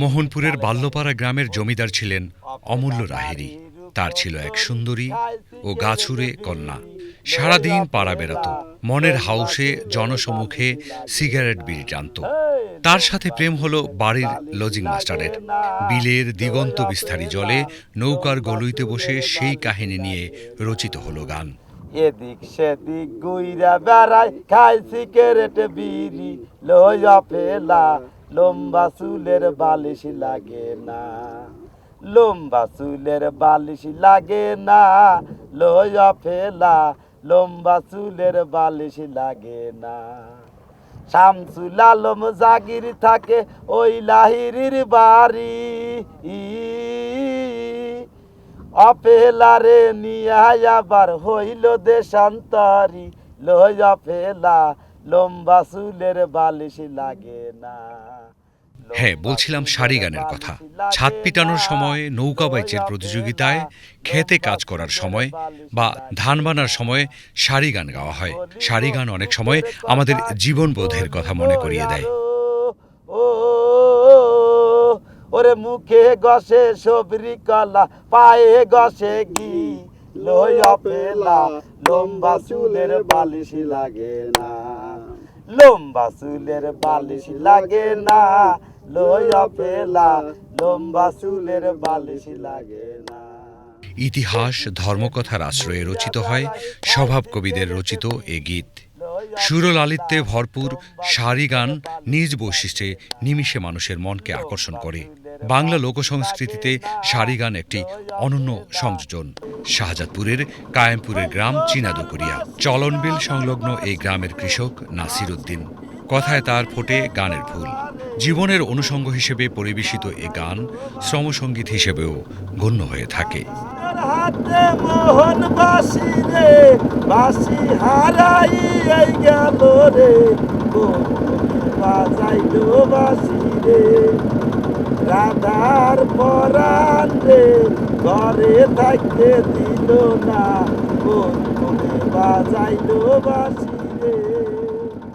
মোহনপুরের বাল্যপাড়া গ্রামের জমিদার ছিলেন অমূল্য রাহেরি। তার ছিল এক সুন্দরী ও গাছুরে কন্যা। সারাদিন পাড়া বেড়াত, মনের হাউসে জনসমুখে সিগারেট বিড়ি টানত। তার সাথে প্রেম হল বাড়ির লজিং মাস্টারের। বিলের দিগন্ত বিস্তারী জলে নৌকার গলুইতে বসে সেই কাহিনী নিয়ে রচিত হলো গান। এদিক সেদিক গুইরা বেড়ায় সিগারেট বিড়ি লইয়া ফেলা লম্বা চুলের বালিশ লাগে না। লম্বা চুলের বালিশ লাগে না। লইয়া ফেলা লম্বা চুলের বালিশ লাগে না। শামসুল আলম জাগির থাকে ওই লাহিরির বাড়ি। অপেলারে নিয়ে আবার হইল দেশান্তরি। লই অপেলা লম্বা চুলের বালিশ লাগে না। হ্যাঁ বলছিলাম সারি গানের কথা। ছাদ পিটানোর সময় নৌকা বাইচের প্রতিযোগিতায় খেতে কাজ করার সময় বা ধান বানার সময় সারি গান গাওয়া হয়। সারি গান অনেক সময় আমাদের জীবনবোধের কথা মনে করিয়ে দেয়। ওরে মুখে গসে সবরি কলা পায়ে গসে ঘি লই অপেলা লম্বা চুলের বালিশ লাগে না। লম্বা চুলের বালিশ লাগে না লই ফেলা, লম্বা চুলের বালিশ লাগে না। ইতিহাস, ধর্মকথার আশ্রয়ে রচিত হয়, স্বভাব কবিদের রচিত এ গীত। সুরলালিত্যে ভরপুর সারি গান নিজ বৈশিষ্ট্যে নিমিষে মানুষের মনকে আকর্ষণ করে। বাংলা লোকসংস্কৃতিতে সারি গান একটি অনন্য সংযোজন। শাহজাদপুরের কায়েমপুরের গ্রাম চীনাদুকুরিয়া। চলনবিল সংলগ্ন এই গ্রামের কৃষক নাসির উদ্দিন কথায় তার ফোটে গানের ফুল জীবনের অনুষঙ্গ হিসেবে পরিবেশিত এ গান শ্রমসঙ্গীত হিসেবেও গণ্য হয়ে থাকে। রাধার পরাণ ঘরে থাকতে দিল না কোন বাজাইলো বাসি